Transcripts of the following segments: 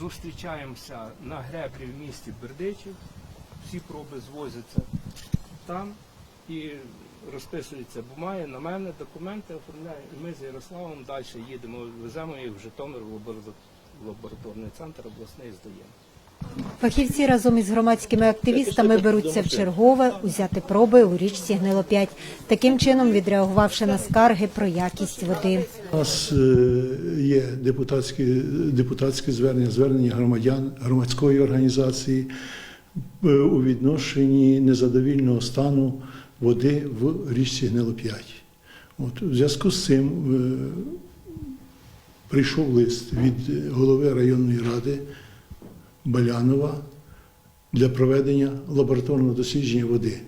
зустрічаємося на греблі в місті Бердичів. Всі проби звозяться там і розписується бумаги на мене, документи оформляє. І ми з Ярославом далі їдемо, веземо їх в Житомир в лабораторний центр обласний здаємо. Фахівці разом із громадськими активістами беруться в чергове узяти проби у річці Гнило-5, таким чином відреагувавши на скарги про якість води. У нас е, є депутатські, депутатське звернення, звернення громадян, громадської організації е, у відношенні незадовільного стану води в річці Гнило-5. От, у зв'язку з цим е, прийшов лист від голови районної ради Балянова для проведення лабораторного дослідження води.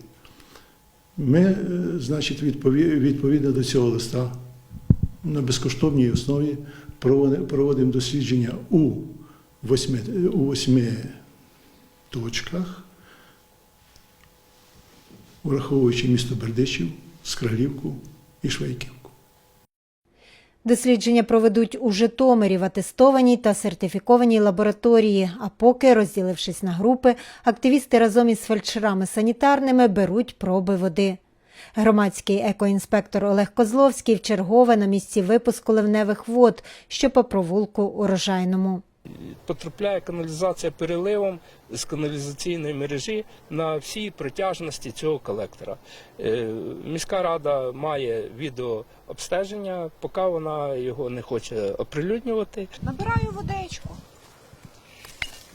Ми, е, значить, відповідно до цього листа на безкоштовній основі проводимо дослідження у восьми, у восьми точках, враховуючи місто Бердичів, Скралівку і Швейківку. Дослідження проведуть у Житомирі в атестованій та сертифікованій лабораторії. А поки, розділившись на групи, активісти разом із фельдшерами санітарними беруть проби води. Громадський екоінспектор Олег Козловський вчергове на місці випуску ливневих вод, що по провулку урожайному. Потрапляє каналізація переливом з каналізаційної мережі на всій протяжності цього колектора. Е, Міська рада має відеообстеження, поки вона його не хоче оприлюднювати. Набираю водичку.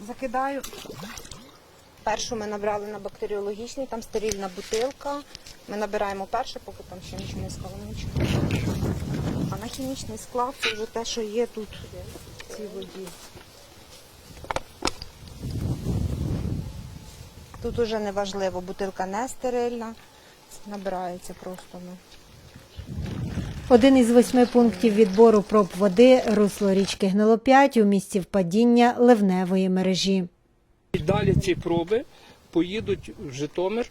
Закидаю. Першу ми набрали на бактеріологічний, там стерильна бутилка. Ми набираємо перше, поки там ще нічого не склало нічого. А на хімічний склад це вже те, що є тут в цій воді. Тут уже не важливо, бутилка не стерильна, набирається просто. Ну. Один із восьми пунктів відбору проб води – русло річки Гнило-5 у місці впадіння ливневої мережі. І далі ці проби поїдуть в Житомир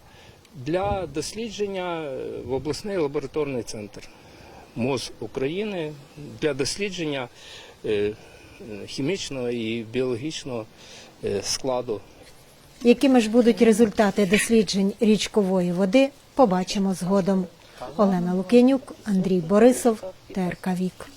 для дослідження е, в обласний лабораторний центр МОЗ України для дослідження е, хімічного і біологічного е, складу Якими ж будуть результати досліджень річкової води, побачимо згодом. Олена Лук'янюк, Андрій Борисов, ТРК Вік.